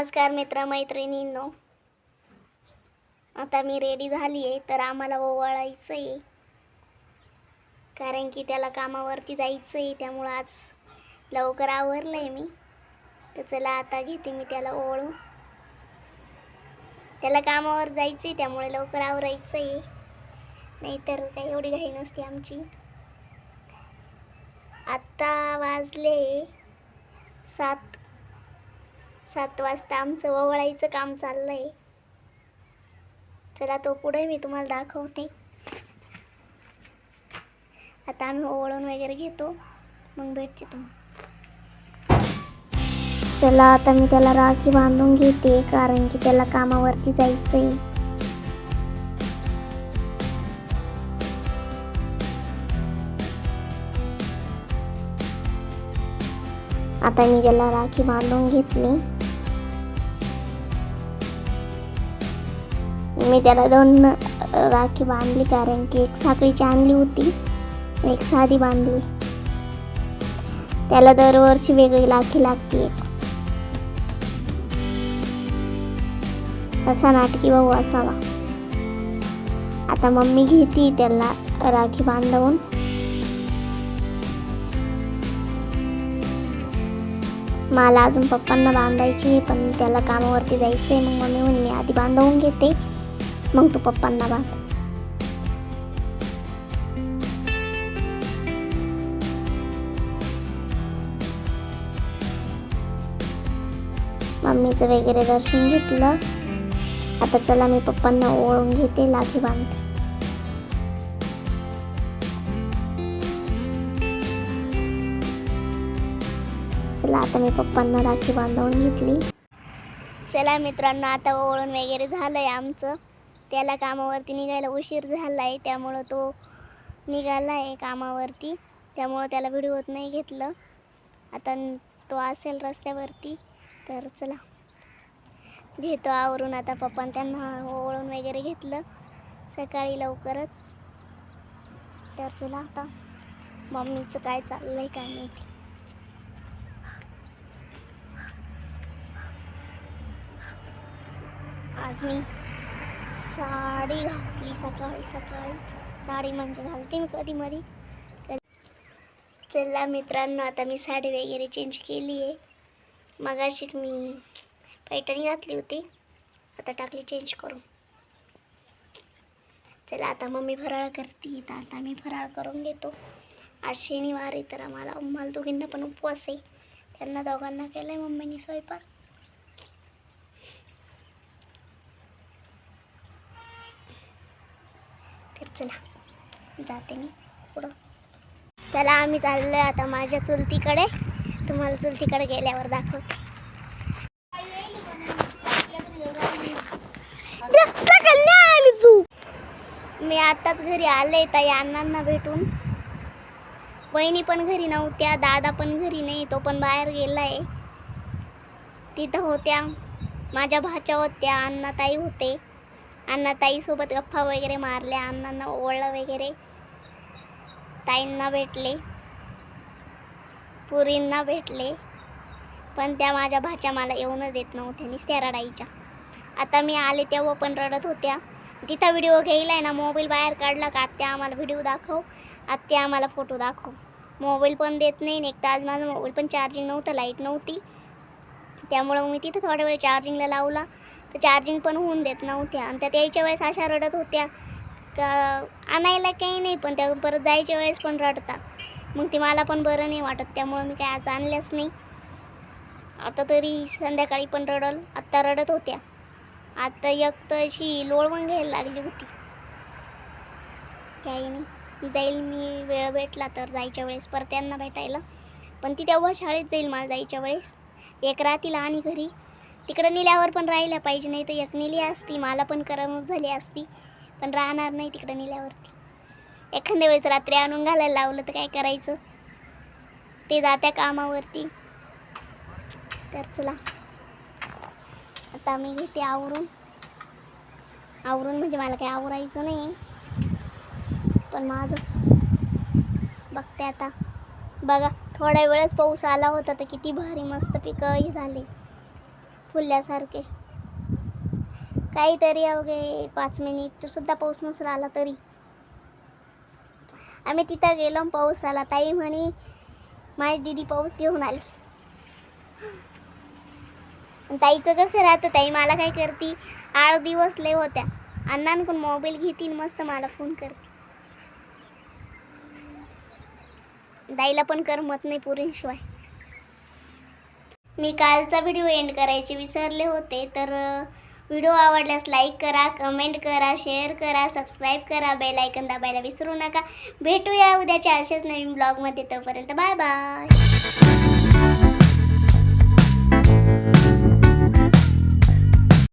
नमस्कार मित्रमैत्रिणींनो. आता मी रेडी झाली आहे तर आम्हाला ओवाळायचं आहे कारण की त्याला कामावरती जायचं आहे त्यामुळं आज लवकर आवरलं आहे मी. तर चला आता घेते मी त्याला ओवाळून. त्याला कामावर जायचं आहे त्यामुळे लवकर आवरायचं आहे नाहीतर काही एवढी घाई नसते आमची. आत्ता वाजले सात सात वाजता आमचं ओवळायचं काम चाललं आहे चला तो पुढे मी तुम्हाला दाखवते. आता आम्ही ओवळून वगैरे घेतो. मग भेटते तुम्हाला. चला आता मी त्याला राखी बांधून घेते कारण की त्याला कामावरती जायचं आहे आता मी त्याला राखी बांधून घेतली. मी त्याला दोन राखी बांधली कारण की एक साखळीची आणली होती एक साधी बांधली. त्याला दरवर्षी वेगळी राखी लागते असा नाटकी भाऊ असावा. आता मम्मी घेते त्याला राखी बांधवून. मला अजून पप्पांना बांधायची पण त्याला कामावरती जायचं आहे मग मम्मी म्हणून मी आधी बांधवून घेते. मग तू पप्पांना बांध. मम्मीचं वगैरे दर्शन घेतलं. आता चला मी पप्पांना ओळून घेते लाखी बांधते. चला आता मी पप्पांना राखी बांधवून घेतली. चला मित्रांनो आता ओळून वगैरे झालंय आमचं. त्याला कामावरती निघायला उशीर झालाय त्यामुळं तो निघाला आहे कामावरती. त्यामुळं त्याला व्हिडिओत नाही घेतलं. आता तो असेल रस्त्यावरती तर चला. घेतो आवरून आता पप्पान त्यांना ओळून वगैरे घेतलं. सकाळी लवकरच. तर चला आता मम्मीचं काय चाललं आहे काय माहिती. आज मी साडी घातली सकाळी सकाळी. साडी म्हणजे घालते मी कधी मधी. चला मित्रांनो आता मी साडी वगैरे चेंज केली आहे मगाशी मी पैठणी घातली होती. आता टाकली चेंज करून. चला आता मम्मी फराळ करते. तर आता मी फराळ करून घेतो. आज शनिवार आहे तर आम्हाला आम्हाला दोघींना पण उपवास आहे. त्यांना दोघांना केलं आहे मम्मीने स्वयंपाक. चला जाते मी पुढं. चला आम्ही चाललोय आता माझ्या चुलतीकडे. तुम्हाला चुलतीकडे गेल्यावर दाखवते. मी आताच घरी आले ताई अण्णांना भेटून. बहिणी पण घरी नव्हत्या दादा पण घरी नाही तो पण बाहेर गेलाय. तिथं होत्या माझ्या भाच्या होत्या अण्णा ताई होते. अण्णा ताईसोबत गप्पा वगैरे मारल्या अण्णांना ओळलं वगैरे. ताईंना भेटले. पुरींना भेटले. पण त्या माझ्या भाच्या मला येऊनच देत नव्हत्या निस्त्या रडायच्या. आता मी आले तेव्हा पण रडत होत्या. तिथं व्हिडिओ घ्यायला आहे ना मोबाईल बाहेर काढला का आत्या आम्हाला व्हिडिओ दाखव. आत्या आम्हाला फोटो दाखव. मोबाईल पण देत नाही आणि एक तर आज माझा मोबाईल पण चार्जिंग नव्हतं लाइट नव्हती. त्यामुळं मी तिथं थोड्या वेळ चार्जिंगला लावला. तर चार्जिंग पण होऊन देत नव्हत्या. आणि त्यात यायच्या वेळेस अशा रडत होत्या. का आणायला काही नाही पण त्या परत जायच्या वेळेस पण रडता. मग ते मला पण बरं नाही वाटत. त्यामुळं मी काय आज आणल्याच नाही. आता तरी संध्याकाळी पण रडल. आत्ता रडत होत्या. आता एक तर अशी लोळवण घ्यायला लागली होती. काही नाही. जाईल मी वेळ भेटला तर जायच्या वेळेस परत त्यांना भेटायला. पण ती तेव्हा शाळेत जाईल मला जायच्या वेळेस. एक राहतील आणि घरी. तिकडं नेल्यावर पण राहिल्या पाहिजे नाही तर एक नेली असती मला पण करमणूक झाली असती पण राहणार नाही तिकडं नेल्यावरती. एखाद्या वेळेस रात्री आणून घालायला लावलं तर काय करायचं? ते जात्या कामावरती. तर चला. आता मी घेते आवरून. आवरून म्हणजे मला काही आवरायचं नाही. पण माझंच बघते आता. बघा थोड्या वेळेस पाऊस आला होता तर किती भारी मस्त पिकं झाले झाली. फुलल्यासारखे. काहीतरी अवघे पाच मिनिट सुद्धा पाऊस नसला आला तरी. आम्ही तिथं गेलो पाऊस आला. ताई म्हणे माझी दिदी पाऊस घेऊन आली. आणि ताईचं कसं राहतं? ताई मला काय करती? आठ दिवस लय होत्या. अण्णांकडून मोबाईल घेतील मस्त मला फोन करते. ताईला पण करमत नाही पुरीशिवाय. मी कालचा व्हिडिओ एंड करायचे विसरले होते तर व्हिडिओ आवडल्यास लाईक करा कमेंट करा शेअर करा सबस्क्राईब करा बेल ऐकन दाबायला विसरू नका. भेटूया उद्याच्या अशाच नवीन ब्लॉगमध्ये तोपर्यंत बाय बाय